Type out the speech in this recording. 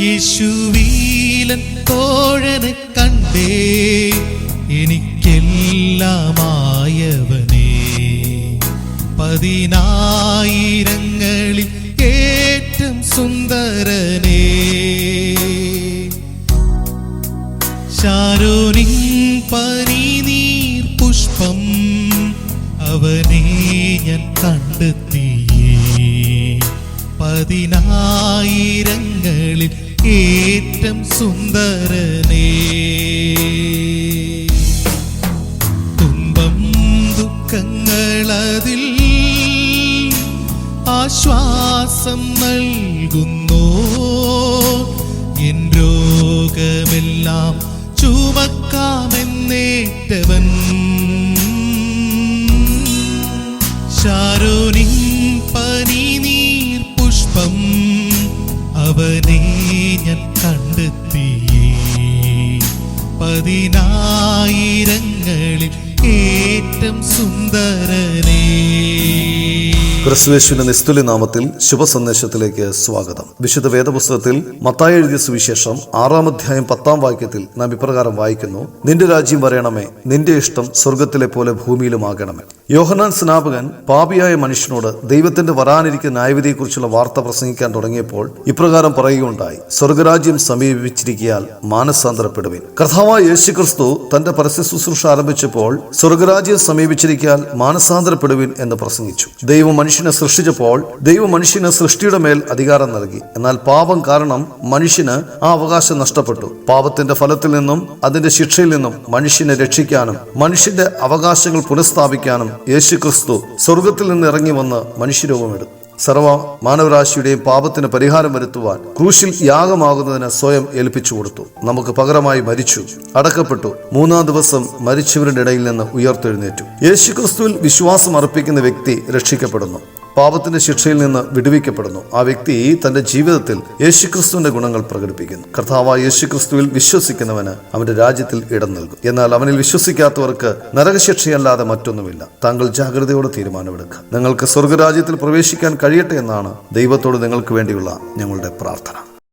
യേശുവീലൻ തോഴനെ കണ്ടേ എനിക്കെല്ലാമായവനേ. പതിനായിരങ്ങളിൽ ഏറ്റം സുന്ദരനേ. ശാരോനിൻ പനിനീർ പുഷ്പം അവനെ ഞാൻ കണ്ടെത്തിയേ പതിനായിരങ്ങളിൽ ഏറ്റം സുന്ദരനേ. തുമ്പം ദുഃഖങ്ങളതിൽ ആശ്വാസം നൽകുന്നു. എൻ കണ്ടെത്തിയേ പതിനായിരങ്ങളിൽ ഏറ്റം സുന്ദരനേ ക്രിസ്തുവേശുവിന്റെ നിസ്തുല്യ നാമത്തിൽ ശുഭസന്ദേശത്തിലേക്ക് സ്വാഗതം. വിശുദ്ധ വേദപുസ്തകത്തിൽ മത്തായി എഴുതിയ സുവിശേഷം ആറാം അധ്യായം പത്താം വാക്യത്തിൽ നാം ഇപ്രകാരം വായിക്കുന്നു നിന്റെ രാജ്യം വരയണമേ നിന്റെ ഇഷ്ടം സ്വർഗത്തിലെ പോലെ ഭൂമിയിലുമാകണമേ. യോഹനാൻ സ്നാപകൻ പാപിയായ മനുഷ്യനോട് ദൈവത്തിന്റെ വരാനിരിക്കുന്ന ന്യായവിധിയെക്കുറിച്ചുള്ള വാർത്ത പ്രസംഗിക്കാൻ തുടങ്ങിയപ്പോൾ ഇപ്രകാരം പറയുകയുണ്ടായി സ്വർഗരാജ്യം സമീപിച്ചിരിക്കിയാൽ മാനസാന്തരപ്പെടുവിൻ. കർത്താവായ യേശു ക്രിസ്തു തന്റെ പരസ്യ ശുശ്രൂഷ ആരംഭിച്ചപ്പോൾ സ്വർഗരാജ്യം സമീപിച്ചിരിക്കാൻ മാനസാന്തരപ്പെടുവിൻ എന്ന് പ്രസംഗിച്ചു. ദൈവം മനുഷ്യനെ സൃഷ്ടിച്ചപ്പോൾ ദൈവം മനുഷ്യന് സൃഷ്ടിയുടെ മേൽ അധികാരം നൽകി. എന്നാൽ പാപം കാരണം മനുഷ്യന് ആ അവകാശം നഷ്ടപ്പെട്ടു. പാപത്തിന്റെ ഫലത്തിൽ നിന്നും അതിന്റെ ശിക്ഷയിൽ നിന്നും മനുഷ്യനെ രക്ഷിക്കാനും മനുഷ്യന്റെ അവകാശങ്ങൾ പുനഃസ്ഥാപിക്കാനും യേശുക്രിസ്തു സ്വർഗത്തിൽ നിന്ന് ഇറങ്ങി വന്ന് മനുഷ്യരൂപമെടുത്തു സർവ മാനവരാശിയുടെയും പാപത്തിന് പരിഹാരം വരുത്തുവാൻ ക്രൂശിൽ യാഗമാകുന്നതിന് സ്വയം ഏൽപ്പിച്ചു കൊടുത്തു. നമുക്ക് പകരമായി മരിച്ചു അടക്കപ്പെട്ടു. മൂന്നാം ദിവസം മരിച്ചവരുടെ ഇടയിൽ നിന്ന് ഉയർത്തെഴുന്നേറ്റു. യേശുക്രിസ്തുവിൽ വിശ്വാസം അർപ്പിക്കുന്ന വ്യക്തി രക്ഷിക്കപ്പെടുന്നു. പാപത്തിന്റെ ശിക്ഷയിൽ നിന്ന് വിടുവിക്കപ്പെടുന്നു. ആ വ്യക്തി തന്റെ ജീവിതത്തിൽ യേശുക്രിസ്തുവിന്റെ ഗുണങ്ങൾ പ്രകടിപ്പിക്കുന്നു. കർത്താവായ യേശുക്രിസ്തുവിൽ വിശ്വസിക്കുന്നവന് അവന്റെ രാജ്യത്തിൽ ഇടം നൽകും. എന്നാൽ അവനിൽ വിശ്വസിക്കാത്തവർക്ക് നരകശിക്ഷയല്ലാതെ മറ്റൊന്നുമില്ല. താങ്കൾ ജാഗ്രതയോടെ തീരുമാനമെടുക്കുക. നിങ്ങൾക്ക് സ്വർഗരാജ്യത്തിൽ പ്രവേശിക്കാൻ കഴിയട്ടെ എന്നാണ് ദൈവത്തോട് നിങ്ങൾക്ക് വേണ്ടിയുള്ള ഞങ്ങളുടെ പ്രാർത്ഥന.